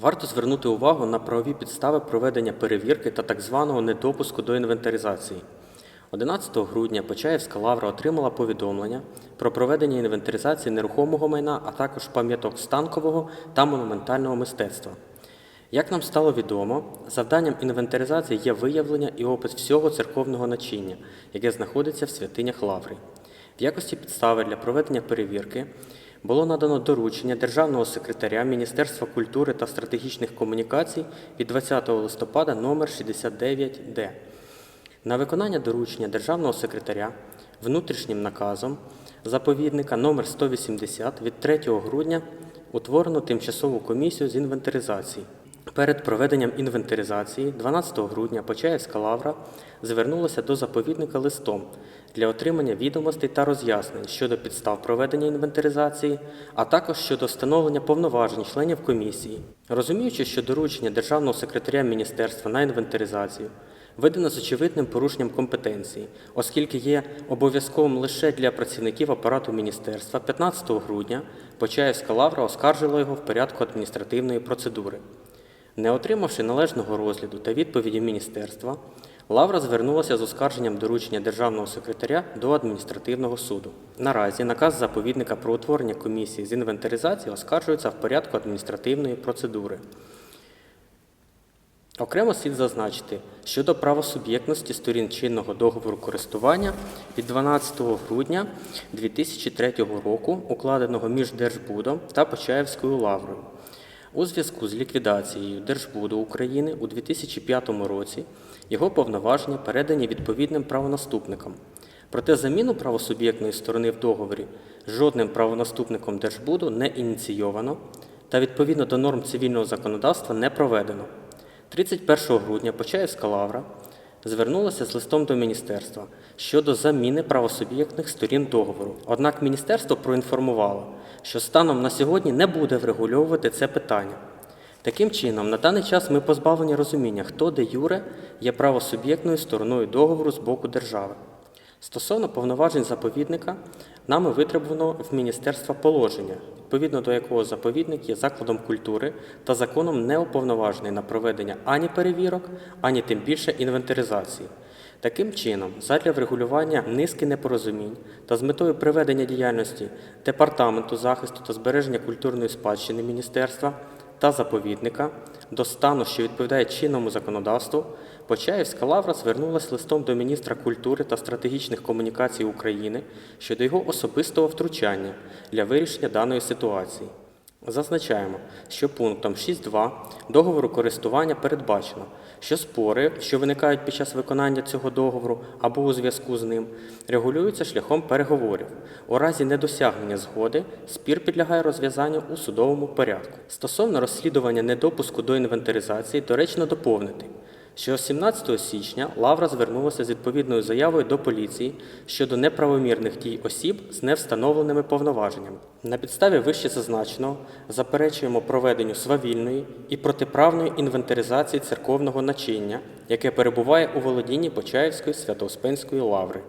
Варто звернути увагу на правові підстави проведення перевірки та так званого недопуску до інвентаризації. 11 грудня Почаївська лавра отримала повідомлення про проведення інвентаризації нерухомого майна, а також пам'яток станкового та монументального мистецтва. Як нам стало відомо, завданням інвентаризації є виявлення і опис всього церковного начиння, яке знаходиться в святинях лаври. В якості підстави для проведення перевірки було надано доручення державного секретаря Міністерства культури та стратегічних комунікацій від 20 листопада номер 69Д. На виконання доручення державного секретаря внутрішнім наказом заповідника номер 180 від 3 грудня утворено тимчасову комісію з інвентаризації. Перед проведенням інвентаризації 12 грудня Почаївська лавра звернулася до заповідника листом для отримання відомостей та роз'яснень щодо підстав проведення інвентаризації, а також щодо встановлення повноважень членів комісії. Розуміючи, що доручення державного секретаря міністерства на інвентаризацію видано з очевидним порушенням компетенції, оскільки є обов'язковим лише для працівників апарату міністерства, 15 грудня Почаївська лавра оскаржила його в порядку адміністративної процедури. Не отримавши належного розгляду та відповіді міністерства, Лавра звернулася з оскарженням доручення державного секретаря до адміністративного суду. Наразі наказ заповідника про утворення комісії з інвентаризації оскаржується в порядку адміністративної процедури. Окремо слід зазначити, щодо правосуб'єктності сторін чинного договору користування від 12 грудня 2003 року, укладеного між Держбудом та Почаївською лаврою. У зв'язку з ліквідацією Держбуду України у 2005 році його повноваження передані відповідним правонаступникам. Проте заміну правосуб'єктної сторони в договорі жодним правонаступником Держбуду не ініційовано та відповідно до норм цивільного законодавства не проведено. 31 грудня Почаївська лавра звернулася з листом до міністерства щодо заміни правосуб'єктних сторін договору. Однак міністерство проінформувало, що станом на сьогодні не буде врегульовувати це питання. Таким чином, на даний час ми позбавлені розуміння, хто де юре є правосуб'єктною стороною договору з боку держави. Стосовно повноважень заповідника, нами витребувано в міністерства положення, відповідно до якого заповідник є закладом культури та законом не уповноважений на проведення ані перевірок, ані тим більше інвентаризації. Таким чином, задля врегулювання низки непорозумінь та з метою приведення діяльності Департаменту захисту та збереження культурної спадщини міністерства та заповідника до стану, що відповідає чинному законодавству, Почаївська лавра звернулася листом до міністра культури та стратегічних комунікацій України щодо його особистого втручання для вирішення даної ситуації. Зазначаємо, що пунктом 6.2 договору користування передбачено, що спори, що виникають під час виконання цього договору або у зв'язку з ним, регулюються шляхом переговорів. У разі недосягнення згоди спір підлягає розв'язанню у судовому порядку. Стосовно розслідування недопуску до інвентаризації, доречно доповнити, що 17 січня Лавра звернулася з відповідною заявою до поліції щодо неправомірних дій осіб з невстановленими повноваженнями. На підставі вище зазначеного заперечуємо проведенню свавільної і протиправної інвентаризації церковного начиння, яке перебуває у володінні Почаївської Свято-Успенської лаври.